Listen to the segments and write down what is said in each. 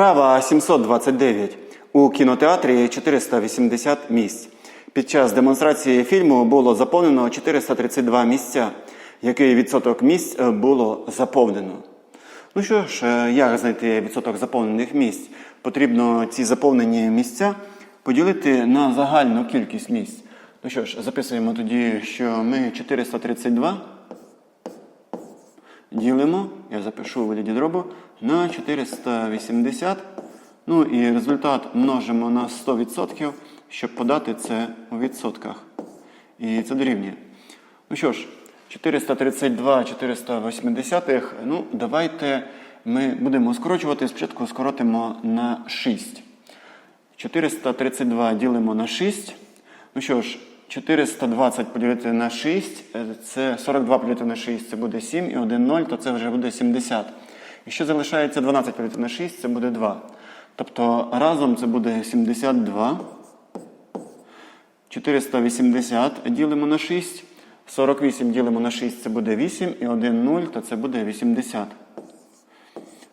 Вправа 729. У кінотеатрі 480 місць. Під час демонстрації фільму було заповнено 432 місця. Який відсоток місць було заповнено? Ну що ж, е, як знайти відсоток заповнених місць? Потрібно ці заповнені місця поділити на загальну кількість місць. Ну що ж, записуємо тоді, що ми 432 ділимо, я запишу у вигляді дробу, на 480. Ну і результат множимо на 100%, щоб подати це у відсотках. І це дорівнює. Ну що ж, 432 480, ну давайте ми будемо скорочувати. Спочатку скоротимо на 6. 432 ділимо на 6. Ну що ж, 420 поділити на 6, е, це 42 поділити на 6, це буде 7 і 1 0, то це вже буде 70. Якщо залишається 12 поділити на 6, це буде 2. Тобто разом це буде 72. 480 ділимо на 6. 48 ділимо на 6, це буде 8, і 1 0, то це буде 80.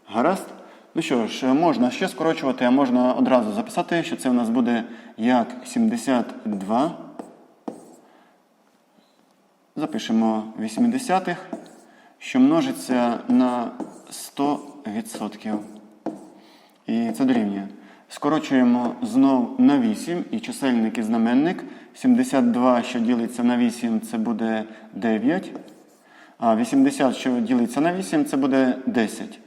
Гаразд? Ну що ж, можна ще скорочувати, а можна одразу записати, що це у нас буде як 72. Запишемо 80, що множиться на 100%. І це дорівнює. Скорочуємо знов на 8 і чисельник і знаменник. 72, що ділиться на 8, це буде 9. А 80, що ділиться на 8, це буде 10.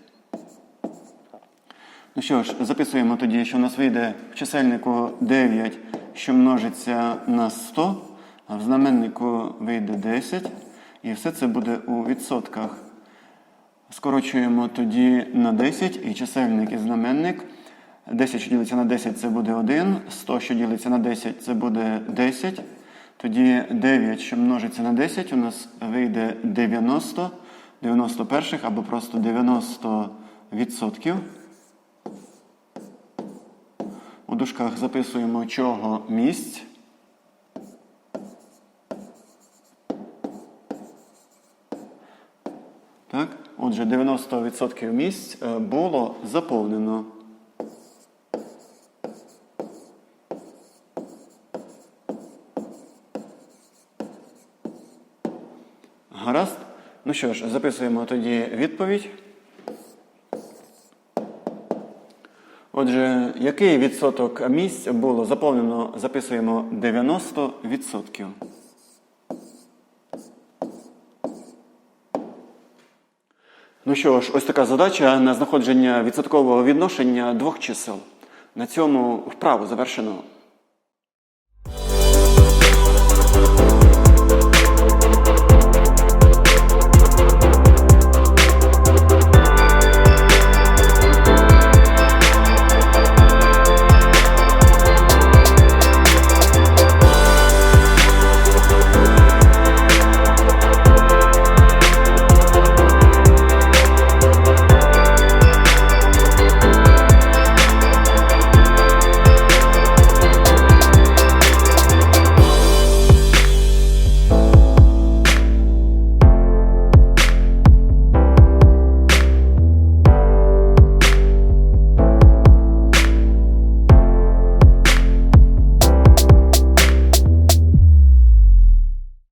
Ну що ж, записуємо тоді, що у нас вийде в чисельнику 9, що множиться на 100, в знаменнику вийде 10. І все це буде у відсотках. Скорочуємо тоді на 10 і чисельник і знаменник. 10, що ділиться на 10, це буде 1. 100, що ділиться на 10, це буде 10. Тоді 9, що множиться на 10, у нас вийде 90, 90 перших або просто 90 відсотків. У дужках записуємо чого місць. Так? Отже, 90% місць е, було заповнено. Гаразд? Ну що ж, записуємо тоді відповідь. Отже, який відсоток місць було заповнено, записуємо 90%. Ну що ж, ось така задача на знаходження відсоткового відношення двох чисел. На цьому вправу завершено.